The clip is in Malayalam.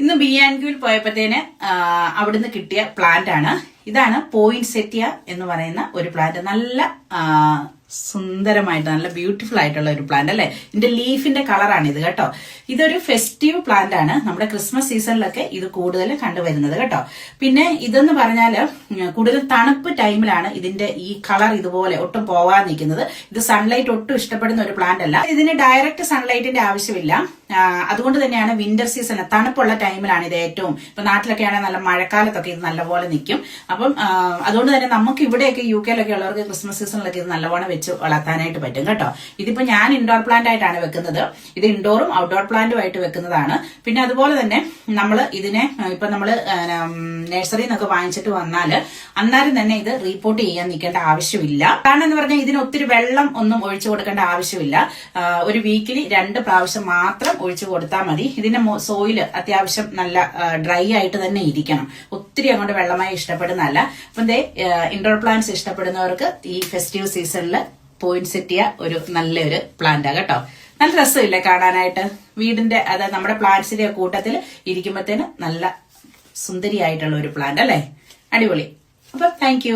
ഇന്ന് ബി ആൻഡ് ക്യൂവിൽ പോയപ്പോഴത്തേന് അവിടുന്ന് കിട്ടിയ പ്ലാന്റ് ആണ്. ഇതാണ് പോയിന്റ് സെറ്റിയ എന്ന് പറയുന്ന ഒരു പ്ലാന്റ് നല്ല സുന്ദരമായിട്ട് നല്ല ബ്യൂട്ടിഫുൾ ആയിട്ടുള്ള ഒരു പ്ലാന്റ് അല്ലേ? ഇതിന്റെ ലീഫിന്റെ കളറാണ് ഇത് കേട്ടോ. ഇതൊരു ഫെസ്റ്റീവ് പ്ലാന്റ് ആണ്. നമ്മുടെ ക്രിസ്മസ് സീസണിലൊക്കെ ഇത് കൂടുതൽ കണ്ടുവരുന്നത് കേട്ടോ. പിന്നെ ഇതെന്ന് പറഞ്ഞാൽ കൂടുതൽ തണുപ്പ് ടൈമിലാണ് ഇതിന്റെ ഈ കളർ ഇതുപോലെ ഒട്ടും പോവാൻ നിൽക്കുന്നത്. ഇത് സൺലൈറ്റ് ഒട്ടും ഇഷ്ടപ്പെടുന്ന ഒരു പ്ലാന്റ് അല്ല. ഇതിന് ഡയറക്റ്റ് സൺലൈറ്റിന്റെ ആവശ്യമില്ല. അതുകൊണ്ട് തന്നെയാണ് വിന്റർ സീസൺ തണുപ്പുള്ള ടൈമിലാണ് ഇത് ഏറ്റവും ഇപ്പൊ നാട്ടിലൊക്കെയാണെങ്കിൽ നല്ല മഴക്കാലത്തൊക്കെ ഇത് നല്ലപോലെ നിൽക്കും. അപ്പം അതുകൊണ്ട് തന്നെ നമുക്ക് ഇവിടെയൊക്കെ യു കെയിലൊക്കെ ഉള്ളവർക്ക് ക്രിസ്മസ് സീസണിലൊക്കെ ഇത് നല്ലവണ്ണം വെച്ച് വളർത്താനായിട്ട് പറ്റും കേട്ടോ. ഇതിപ്പോ ഞാൻ ഇൻഡോർ പ്ലാന്റ് ആയിട്ടാണ് വെക്കുന്നത്. ഇത് ഇൻഡോറും ഔട്ട്ഡോർ പ്ലാന്റും ആയിട്ട് വെക്കുന്നതാണ്. പിന്നെ അതുപോലെ തന്നെ നമ്മൾ ഇതിനെ ഇപ്പൊ നമ്മൾ നഴ്സറിയിൽ നിന്നൊക്കെ വാങ്ങിച്ചിട്ട് വന്നാൽ അന്നേരം തന്നെ ഇത് റീപോർട്ട് ചെയ്യാൻ നിൽക്കേണ്ട ആവശ്യമില്ല. കാരണം എന്ന് പറഞ്ഞാൽ ഇതിന് ഒത്തിരി വെള്ളം ഒന്നും ഒഴിച്ചു കൊടുക്കേണ്ട ആവശ്യമില്ല. ഒരു വീക്കിലി രണ്ട് പ്രാവശ്യം മാത്രം ഒഴിച്ചു കൊടുത്താൽ മതി. ഇതിന്റെ സോയിൽ അത്യാവശ്യം നല്ല ഡ്രൈ ആയിട്ട് തന്നെ ഇരിക്കണം. ഒത്തിരി അങ്ങോട്ട് വെള്ളമായി ഇഷ്ടപ്പെടുന്നതല്ല. അപ്പം ദേ ഇൻഡോർ പ്ലാന്റ്സ് ഇഷ്ടപ്പെടുന്നവർക്ക് ഈ ഫെസ്റ്റീവ് സീസണിൽ പോയിന്റ് സെറ്റിയ ഒരു നല്ലൊരു പ്ലാന്റാണ് കേട്ടോ. നല്ല രസമില്ലേ കാണാനായിട്ട്? വീടിന്റെ അതായത് നമ്മുടെ പ്ലാന്റ്സിന്റെ കൂട്ടത്തിൽ ഇരിക്കുമ്പോഴത്തേന് നല്ല സുന്ദരിയായിട്ടുള്ള ഒരു പ്ലാന്റ് അല്ലേ? അടിപൊളി. അപ്പൊ താങ്ക്